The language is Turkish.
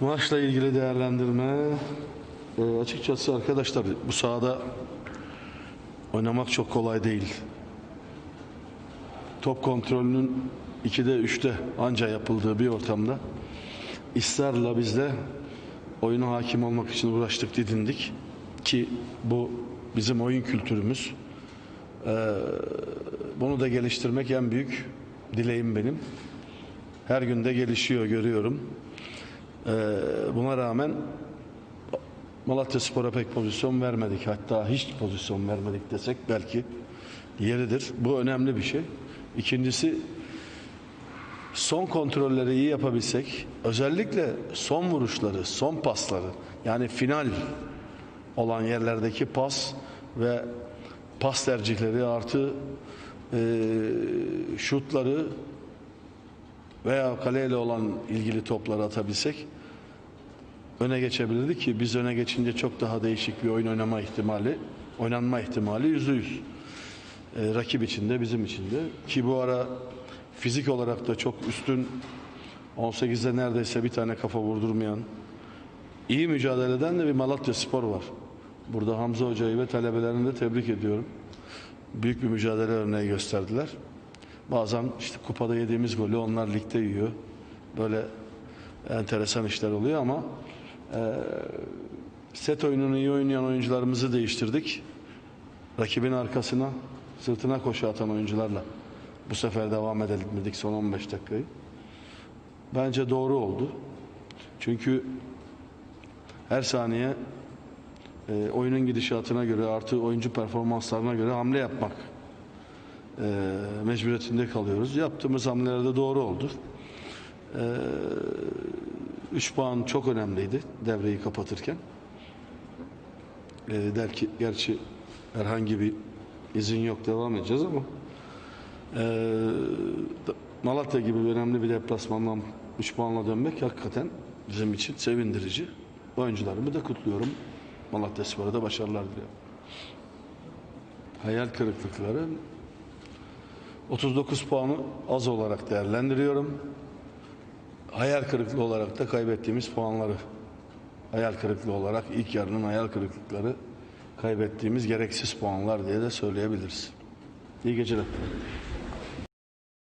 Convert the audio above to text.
Maçla ilgili değerlendirme e, açıkçası arkadaşlar bu sahada oynamak çok kolay değil. Top kontrolünün 2'de 3'te anca yapıldığı bir ortamda ısrarla biz de oyuna hakim olmak için uğraştık didindik ki bu bizim oyun kültürümüz. Ee, bunu da geliştirmek en büyük dileğim benim. Her günde gelişiyor görüyorum. Ee, buna rağmen Malatya Spor'a pek pozisyon vermedik. Hatta hiç pozisyon vermedik desek belki yeridir. Bu önemli bir şey. İkincisi son kontrolleri iyi yapabilsek, özellikle son vuruşları, son pasları yani final olan yerlerdeki pas ve pas tercihleri artı e, şutları veya kaleyle olan ilgili topları atabilsek öne geçebilirdik ki biz öne geçince çok daha değişik bir oyun oynama ihtimali, oynanma ihtimali yüzde yüz. E, rakip için de bizim için de ki bu ara fizik olarak da çok üstün 18'de neredeyse bir tane kafa vurdurmayan iyi mücadele eden de bir Malatya Spor var. Burada Hamza Hoca'yı ve talebelerini de tebrik ediyorum. Büyük bir mücadele örneği gösterdiler. Bazen işte kupada yediğimiz golü onlar ligde yiyor. Böyle enteresan işler oluyor ama e, set oyununu iyi oynayan oyuncularımızı değiştirdik. Rakibin arkasına, sırtına koşu atan oyuncularla bu sefer devam edelim dedik son 15 dakikayı. Bence doğru oldu. Çünkü her saniye e, oyunun gidişatına göre artı oyuncu performanslarına göre hamle yapmak mecburiyetinde kalıyoruz. Yaptığımız hamlelerde doğru oldu. 3 puan çok önemliydi devreyi kapatırken. E, der ki, gerçi herhangi bir izin yok devam edeceğiz ama e, Malatya gibi önemli bir deplasmandan 3 puanla dönmek hakikaten bizim için sevindirici. Oyuncularımı da kutluyorum. Malatya Spor'a da başarılar diliyorum. Hayal kırıklıkları 39 puanı az olarak değerlendiriyorum. Hayal kırıklığı olarak da kaybettiğimiz puanları hayal kırıklığı olarak ilk yarının hayal kırıklıkları kaybettiğimiz gereksiz puanlar diye de söyleyebiliriz. İyi geceler.